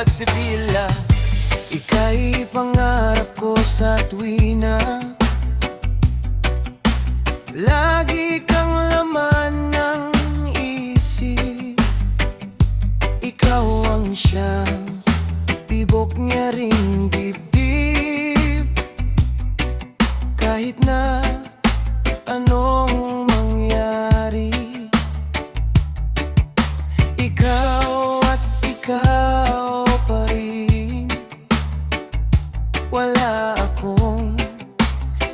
bawat sibila Ika'y pangarap ko sa tuwina Lagi kang laman ng isip. Ikaw ang siyang tibok niya rin Wala akong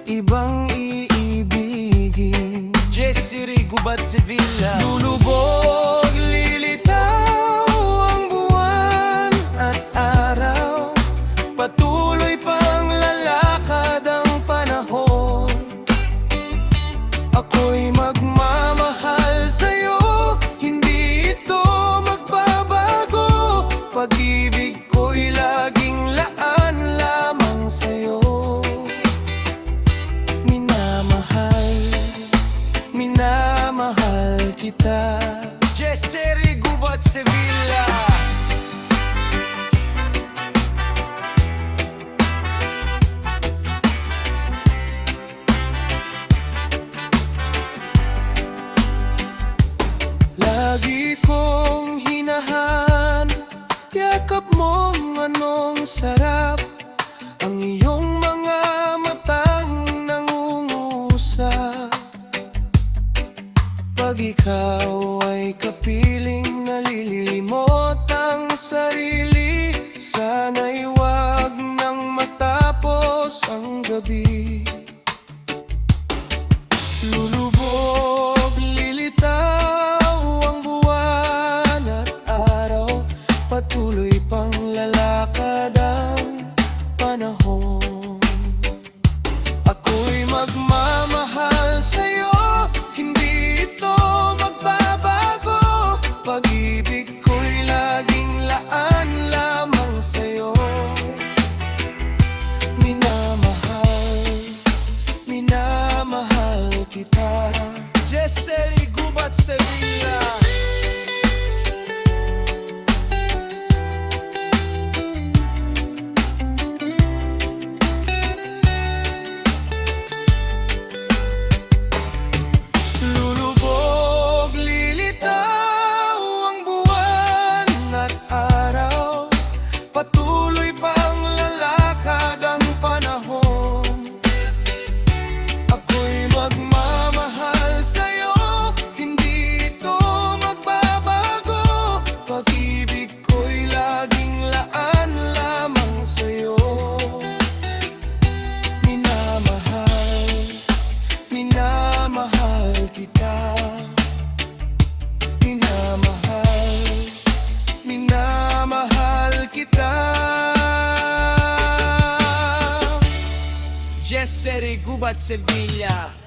ibang iibigin. Jesse Gubat Sevilla. Lulubog, mong anong sarap. Ang iyong mga matang nangungusap. Pag ikaw ay kapiling nalilimot ang sarili Sana'y wag nang matapos ang gabi. Lulubog, panahon. Ako'y magmamahal sa'yo Pag-ibig ko'y laging laan lamang sa'yo. Minamahal Minamahal kita. Minamahal Minamahal kita. Jesse Gubat Sevilla